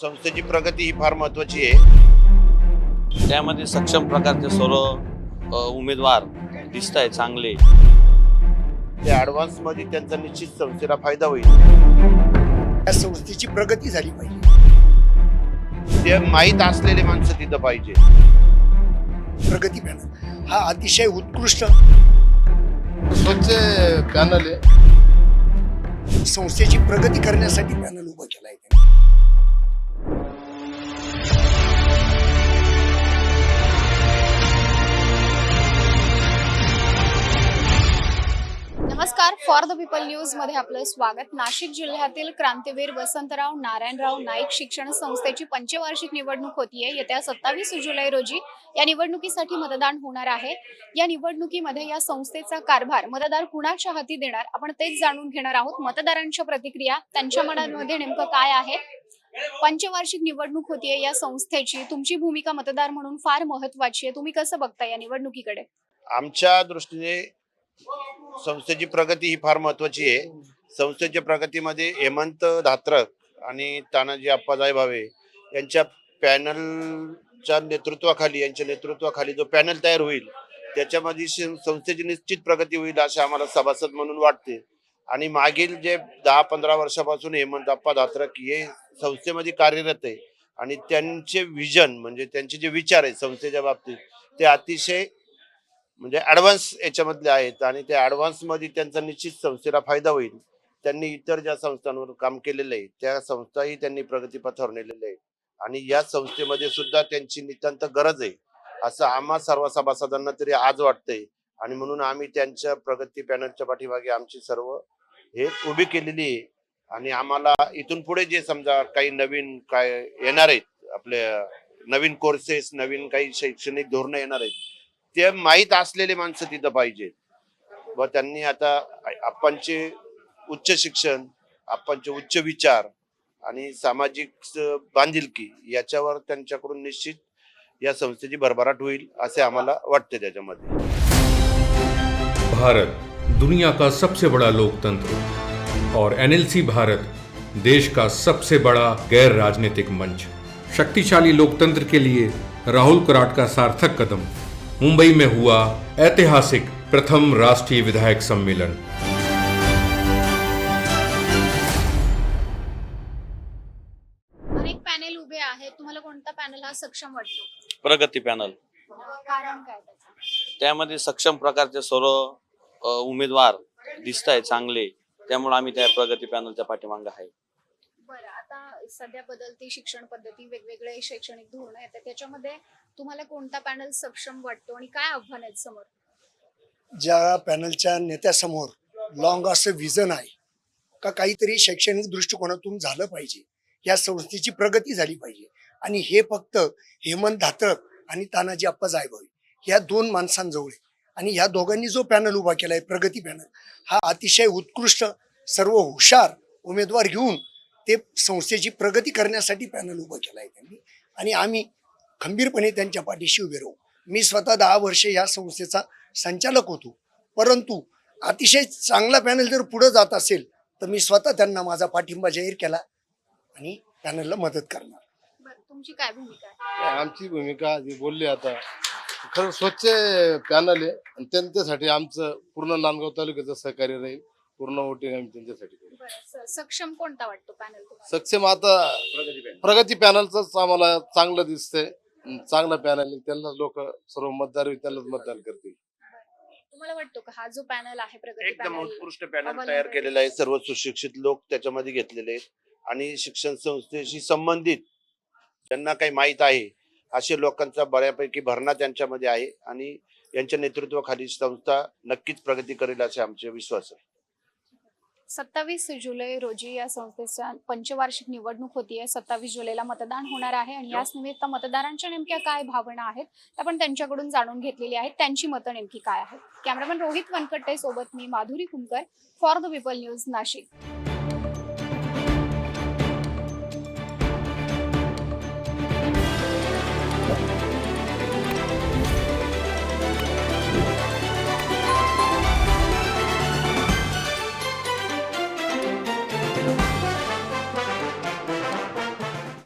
संस्थेची प्रगती ही फार महत्वाची आहे. त्यामध्ये सक्षम प्रकारचे सर्व उमेदवार दिसत आहे चांगले. ते ऍडव्हान्समध्ये त्यांचा निश्चित संस्थेला फायदा होईल. या संस्थेची प्रगती झाली पाहिजे. ते माहीत असलेले माणसं तिथं पाहिजे. प्रगती पॅनल हा अतिशय उत्कृष्ट स्वच्छ पॅनल आहे. संस्थेची प्रगती करण्यासाठी पॅनल उभं केलं आहे नमस्कार. फॉर द पीपल न्यूजमध्ये आपलं स्वागत. नाशिक जिल्ह्यातील क्रांतीवीर वसंतराव नारायणराव नाईक शिक्षण संस्थेची पंचवार्षिक निवडणूक होतीये. येत्या सत्तावीस जुलै रोजी या निवडणुकीसाठी मतदान होणार आहे. या निवडणुकीमध्ये या संस्थेचा कारभार मतदार कुणाच्या हाती देणार? आपण तेच जाणून घेणार आहोत. मतदारांच्या प्रतिक्रिया त्यांच्या मनामध्ये नेमकं काय आहे? पंचवार्षिक निवडणूक होतीये या संस्थेची. तुमची भूमिका मतदार म्हणून फार महत्वाची आहे. तुम्ही कसं बघता या निवडणुकीकडे? आमच्या दृष्टीने संस्थेची प्रगती ही फार महत्वाची आहे. संस्थेच्या प्रगतीमध्ये हेमंत धात्रक आणि तानाजी आप्पाजाई भावे यांच्या पॅनलच्या नेतृत्वाखाली यांच्या नेतृत्वाखाली जो पॅनल तयार होईल त्याच्यामध्ये संस्थेची निश्चित प्रगती होईल असे आम्हाला सभासद म्हणून वाटते. आणि मागील जे दहा पंधरा वर्षापासून हेमंत अप्पा धात्रक हे संस्थेमध्ये कार्यरत आहे आणि त्यांचे विजन म्हणजे त्यांचे जे विचार आहेत संस्थेच्या बाबतीत ते अतिशय म्हणजे ऍडव्हान्स याच्यामधले आहेत आणि त्या ऍडव्हान्समध्ये त्यांचा निश्चित संस्थेला फायदा होईल. त्यांनी इतर ज्या संस्थांवर काम केलेलं आहे त्या संस्थाही त्यांनी प्रगतीपथावर नेलेल्या आहेत. आणि या संस्थेमध्ये सुद्धा त्यांची नितांत गरज आहे. असं आम्हा सर्व सभासदांना तरी आज वाटतंय. आणि म्हणून आम्ही त्यांच्या प्रगती पॅनलच्या पाठीमागे आमची सर्व हे उभी केलेली आहे. आणि आम्हाला इथून पुढे जे समजा काही नवीन काय येणार आहेत आपल्या नवीन कोर्सेस नवीन काही शैक्षणिक धोरणं येणार आहेत ते माहीत असलेले माणसं तिथं पाहिजे. व त्यांनी आता आपणचे उच्च शिक्षण आपणचे उच्च विचार आणि सामाजिक बांधिलकी याच्यावर त्यांच्याकडून निश्चित या संस्थेची भरभराट होईल असे आम्हाला वाटते त्याच्यामध्ये. भारत दुनिया का सबसे बड़ा लोकतंत्र और एनएलसी भारत देश का सबसे बड़ा गैर राजनीतिक मंच। शक्तिशाली लोकतंत्र के लिए राहुल कराट का सार्थक कदम। मुंबई में हुआ ऐतिहासिक प्रथम राष्ट्रीय विधायक सम्मेलन। अनेक पॅनेल उभे आहेत. तुम्हाला कोणता पॅनल हा सक्षम वाटतो? प्रगती पॅनल कारण काय त्याचं? त्यामध्ये सक्षम प्रकारचे सर्व अ, उमेदवार दिसत आहे चांगले. त्यामुळे आम्ही त्या प्रगती पॅनलच्या पाठीमागे आहे. बरं आता सध्या बदलती शिक्षण पद्धती वेगवेगळे शैक्षणिक धोरण आहेत. तर त्याच्यामध्ये तुम्हाला कोणता पॅनल सक्षम वाटतो आणि काय आव्हान आहेत समोर? ज्या पॅनलच्या नेत्यासमोर लॉंग असं विजन आहे का काहीतरी शैक्षणिक दृष्टिकोनातून झालं पाहिजे या संस्थेची प्रगती झाली पाहिजे. आणि हे फक्त हेमंत धात्रक आणि तानाजी अप्पा जायभावी या दोन माणसांजवळ. आहे आणि या दोघांनी जो पॅनल उभा केला आहे प्रगती पॅनल हा अतिशय उत्कृष्ट सर्व हुशार उमेदवार घेऊन ते संस्थेची प्रगती करण्यासाठी पॅनल उभं केलाय त्यांनी. आणि आम्ही खंबीरपणे त्यांच्या पाठीशी उभे राहू. मी स्वतः दहा वर्षे या संस्थेचा संचालक होतो. परंतु अतिशय चांगला पॅनल जर पुढे जात असेल तर मी स्वतः त्यांना माझा पाठिंबा जाहीर केला आणि पॅनलला मदत करणार. बरं तुमची काय भूमिका आहे? आमची भूमिका जी बोलली आता खरं स्वच्छ पॅनल आहे आणि त्यांच्यासाठी आमचं पूर्ण नांदगाव तालुक्याचं सहकार्य राहील. पूर्ण वोटिंग आम्ही त्यांच्यासाठी सक्षम कोणता वाटतो पॅनल सक्षम आता प्रगती पॅनलच आम्हाला चांगलं दिसतंय. चांगलं पॅनल त्यांना लोक सर्व मतदार त्यांनाच मतदान करतील. तुम्हाला वाटतो का हा जो पॅनल आहे प्रगती एकदम पॅनल उत्कृष्ट पॅनल तयार आहे. केलेलं आहे. सर्व सुशिक्षित लोक त्याच्यामध्ये घेतलेले आहेत आणि शिक्षण संस्थेशी संबंधित ज्यांना काही माहीत आहे असे लोकांचा बऱ्यापैकी भरणा त्यांच्यामध्ये आहे आणि यांच्या नेतृत्वाखाली संस्था नक्कीच प्रगती करेल असे आमचे विश्वास आहे. सत्तावीस जुलै रोजी या संस्थेच्या पंचवार्षिक निवडणूक होतीये सत्तावीस जुलैला मतदान होणार आहे आणि याच निमित्त मतदारांच्या नेमक्या काय भावना आहेत त्या आपण त्यांच्याकडून जाणून घेतलेली आहेत. त्यांची मतं नेमकी काय आहेत? कॅमेरामॅन रोहित वनकट्टे सोबत मी Madhuri Kumkar for the people news Nashik.